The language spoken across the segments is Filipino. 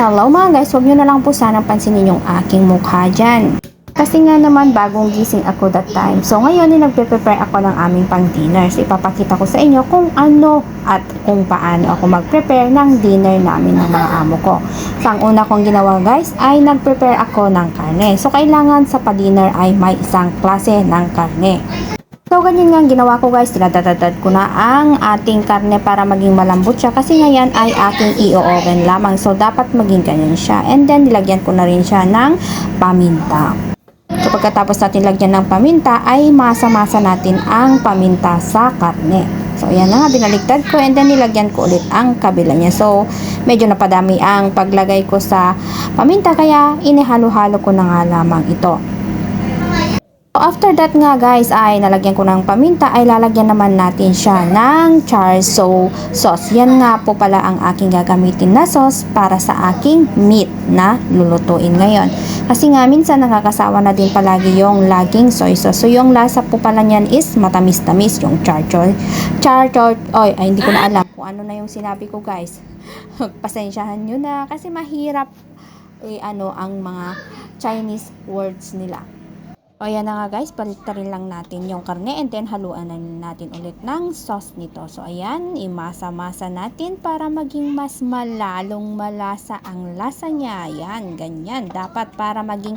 Hello mga guys, huwag nyo na lang po sanang pansinin yung aking mukha dyan. Kasi nga naman bagong gising ako that time. So ngayon ay nagpe-prepare ako ng aming pang dinner. So ipapakita ko sa inyo kung ano at kung paano ako mag-prepare ng dinner namin ng mga amo ko. So ang una kong ginawa guys ay nag-prepare ako ng karne. So kailangan sa pa-dinner ay may isang klase ng karne. So, ganyan nga ginawa ko guys. Tinadadadad ko na ang ating karne para maging malambot siya. Kasi ngayon ay aking i-oven lamang. So, dapat maging ganyan siya. And then, nilagyan ko na rin siya ng paminta. So, pagkatapos natin lagyan ng paminta, ay masa-masa natin ang paminta sa karne. So, ayan na nga, binaligtad ko and then nilagyan ko ulit ang kabila niya. So, medyo napadami ang paglagay ko sa paminta kaya inihalo-halo ko na nga lamang ito. After that nga guys ay nalagyan ko ng paminta ay lalagyan naman natin siya ng char so sauce. Yan nga po pala ang aking gagamitin na sauce para sa aking meat na lulutuin ngayon. Kasi nga minsan nakakasawa na din palagi yung laging soy sauce. So yung lasa po pala niyan is matamis-tamis yung char char char char oy ay hindi ko na alam kung ano na yung sinabi ko guys. Pasensyahan nyo na kasi mahirap eh, ano ang mga Chinese words nila. O yan na nga guys, palit-tarin lang natin yung karne and then haluan na natin ulit ng sauce nito. So ayan, imasa-masa natin para maging mas malalong malasa ang lasa niya. Ayan, ganyan. Dapat para maging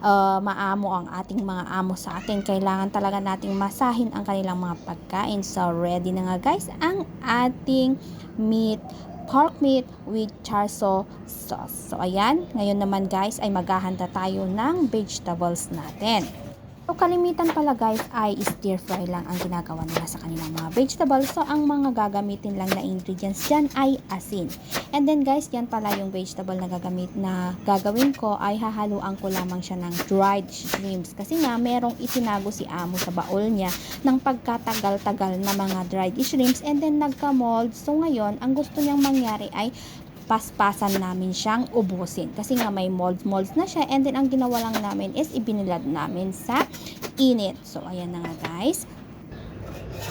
uh, maamo ang ating mga amo sa atin. Kailangan talaga nating masahin ang kanilang mga pagkain. So ready na nga guys ang ating meat pork meat with charso sauce. So, ayan. Ngayon naman guys ay maghahanda tayo ng vegetables natin. So, kalimitan pala guys ay stir fry lang ang ginagawa nila sa kanilang mga vegetables. So, ang mga gagamitin lang na ingredients dyan ay asin. And then guys, yan pala yung vegetable na gagamit na gagawin ko ay hahaluan ko lamang siya ng dried shrimps. Kasi nga, merong itinago si amo sa baol niya ng pagkatagal-tagal na mga dried shrimps and then nagka-mold. So, ngayon, ang gusto niyang mangyari ay paspasan namin siyang ubusin. Kasi nga may molds-molds na siya and then ang ginawa lang namin is ibinilad namin sa init. So, ayan na nga guys.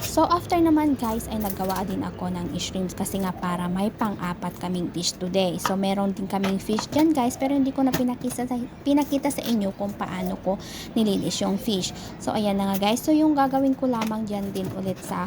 So, after naman guys, ay naggawa din ako ng shrimps kasi nga para may pang-apat kaming dish today. So, meron din kaming fish dyan guys, pero hindi ko na pinakita sa, pinakita sa inyo kung paano ko nilinis yung fish. So, ayan na nga guys. So, yung gagawin ko lamang dyan din ulit sa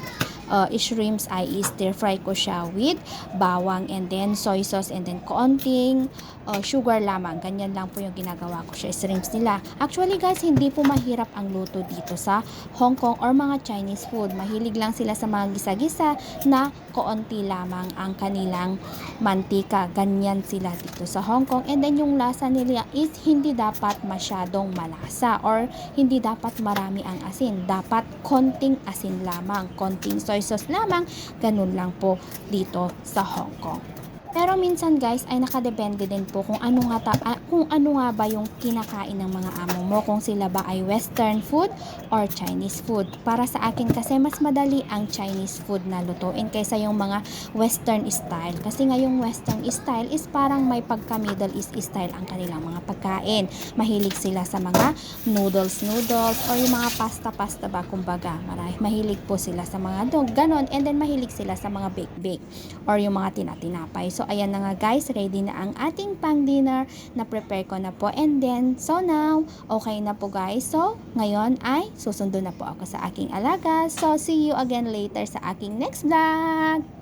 uh, shrimps ay stir fry ko siya with bawang and then soy sauce and then konting uh, sugar lamang. Ganyan lang po yung ginagawa ko siya shrimps nila. Actually guys, hindi po mahirap ang luto dito sa Hong Kong or mga Chinese food. Mahilig lang sila sa mga gisa-gisa na koonti lamang ang kanilang mantika. Ganyan sila dito sa Hong Kong. And then yung lasa nila is hindi dapat masyadong malasa or hindi dapat marami ang asin. Dapat konting asin lamang, konting soy sauce lamang. Ganun lang po dito sa Hong Kong. Pero minsan guys ay nakadepende din po kung ano nga ta- ah, kung ano nga ba yung kinakain ng mga amo mo kung sila ba ay western food or Chinese food. Para sa akin kasi mas madali ang Chinese food na lutuin kaysa yung mga western style. Kasi nga yung western style is parang may pagka Middle East style ang kanilang mga pagkain. Mahilig sila sa mga noodles noodles or yung mga pasta pasta ba kumbaga. Marahil mahilig po sila sa mga dog ganon and then mahilig sila sa mga bake bake or yung mga tinatinapay. So, ayan na nga guys, ready na ang ating pang dinner na prepare ko na po. And then, so now, okay na po guys. So, ngayon ay susundo na po ako sa aking alaga. So, see you again later sa aking next vlog.